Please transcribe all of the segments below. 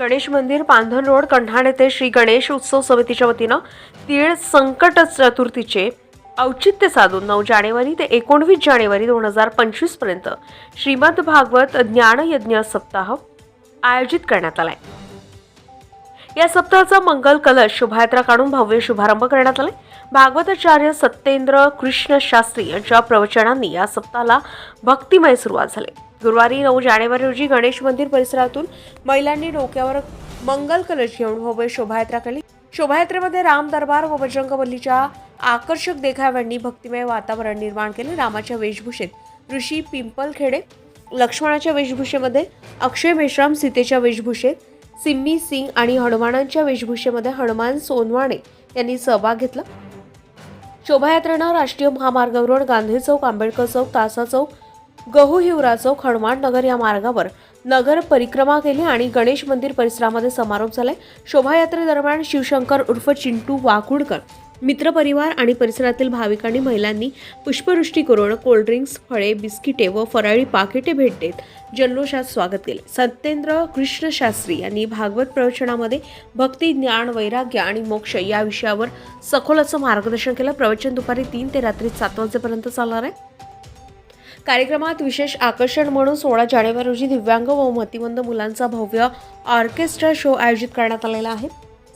गणेश मंदिर पांधन रोड कण्हाण येथे श्री गणेश उत्सव समितीच्या वतीनं तीळ संकट चतुर्थीचे औचित्य साधून नऊ जानेवारी ते एकोणवीस जानेवारी दोन हजार पंचवीसपर्यंत श्रीमद भागवत ज्ञानयज्ञ सप्ताह आयोजित करण्यात आलाय. या सप्ताहाचा मंगल कलश शोभायात्रा काढून भव्य शुभारंभ करण्यात आलाय. भागवताचार्य सत्येंद्र कृष्ण शास्त्री यांच्या प्रवचनांनी या सप्ताहाला भक्तिमय सुरुवात झाली. गुरुवारी नऊ जानेवारी रोजी गणेश मंदिर परिसरातून महिलांनी डोक्यावर मंगल कलश घेऊन भव्य शोभायात्रा केली. शोभायात्रेमध्ये राम दरबार व बजरंगबलीच्या आकर्षक देखाव्यांनी भक्तिमय वातावरण निर्माण केले. रामाच्या वेशभूषेत ऋषी पिंपलखेडे लक्ष्मणाच्या वेशभूषेमध्ये अक्षय मेश्राम सीतेच्या वेशभूषेत सिम्मी सिंग आणि हनुमानांच्या वेशभूषेमध्ये हनुमान सोनवाणे यांनी सहभाग घेतला. शोभायात्रेनं राष्ट्रीय महामार्गावरून गांधी चौक आंबेडकर चौक तासा चौक गहू हिवरा चौक हनुमान नगर या मार्गावर नगर परिक्रमा केली आणि गणेश मंदिर परिसरामध्ये समारोप झालाय. शोभायात्रेदरम्यान शिवशंकर उर्फ चिंटू वाकुडकर मित्रपरिवार आणि परिसरातील भाविकांनी महिलांनी पुष्पवृष्टी करून कोल्ड्रिंक्स फळे बिस्किटे व फराळी पाकिटे भेट देत जल्लोषात स्वागत केले. सत्येंद्र कृष्ण शास्त्री यांनी भागवत प्रवचनामध्ये भक्ती ज्ञान वैराग्य आणि मोक्ष या विषयावर सखोल असं मार्गदर्शन केलं. प्रवचन दुपारी तीन ते रात्री सात वाजेपर्यंत चालणार आहे. कार्यक्रमात विशेष आकर्षण म्हणून सोळा जानेवारी रोजी दिव्यांग व मतिमंद मुलांचा भव्य ऑर्केस्ट्रा शो आयोजित करण्यात आलेला आहे.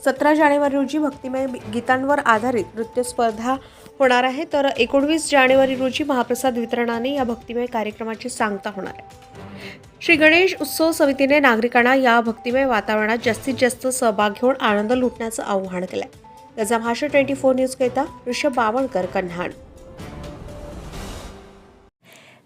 सतरा जानेवारी रोजी भक्तिमय गीतांवर आधारित नृत्य स्पर्धा होणार आहे. तर एकोणवीस जानेवारी रोजी महाप्रसाद वितरणाने या भक्तिमय कार्यक्रमाची सांगता होणार आहे. श्री गणेश उत्सव समितीने नागरिकांना या भक्तिमय वातावरणात जास्तीत जास्त सहभाग घेऊन आनंद लुटण्याचं आवाहन केलं आहे त्याचा भाषा ट्वेंटी फोर न्यूजकरिता ऋषभ बावणकर कन्हाण